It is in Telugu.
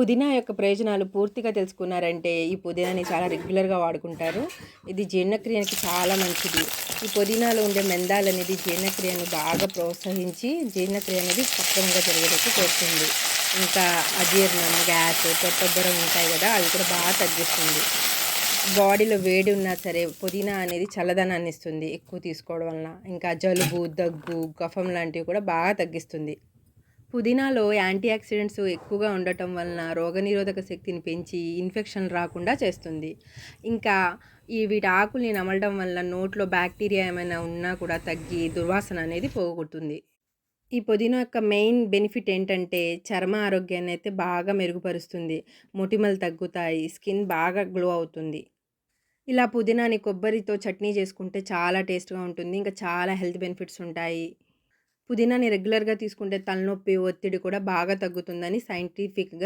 పుదీనా యొక్క ప్రయోజనాలు పూర్తిగా తెలుసుకున్నారంటే ఈ పుదీనాని చాలా రెగ్యులర్గా వాడుకుంటారు. ఇది జీర్ణక్రియకి చాలా మంచిది. ఈ పుదీనాలో ఉండే మెందాలు అనేది జీర్ణక్రియను బాగా ప్రోత్సహించి జీర్ణక్రియ అనేది సక్రమంగా జరిగేటట్టు చేస్తుంది. ఇంకా అజీర్ణం గ్యాస్ పొట్టబ్బరం ఉంటాయి కదా అవి కూడా బాగా తగ్గిస్తుంది. బాడీలో వేడి ఉన్నా సరే పుదీనా అనేది చల్లదనాన్ని ఇస్తుంది ఎక్కువ తీసుకోవడం వలన. ఇంకా జలుబు దగ్గు కఫం లాంటివి కూడా బాగా తగ్గిస్తుంది. పుదీనాలో యాంటీ ఆక్సిడెంట్స్ ఎక్కువగా ఉండటం వలన రోగనిరోధక శక్తిని పెంచి ఇన్ఫెక్షన్ రాకుండా చేస్తుంది. ఇంకా ఈ వీటి ఆకుల్ని నమలడం వల్ల నోట్లో బ్యాక్టీరియా ఏమైనా ఉన్నా కూడా తగ్గి దుర్వాసన అనేది పోగొడుతుంది. ఈ పుదీనా యొక్క మెయిన్ బెనిఫిట్ ఏంటంటే చర్మ ఆరోగ్యాన్ని అయితే బాగా మెరుగుపరుస్తుంది. మొటిమలు తగ్గుతాయి స్కిన్ బాగా గ్లో అవుతుంది. ఇలా పుదీనాని కొబ్బరితో చట్నీ చేసుకుంటే చాలా టేస్ట్గా ఉంటుంది. ఇంకా చాలా హెల్త్ బెనిఫిట్స్ ఉంటాయి. పుదీనాని రెగ్యులర్గా తీసుకుంటే తలనొప్పి ఒత్తిడి కూడా బాగా తగ్గుతుందని సైంటిఫిక్గా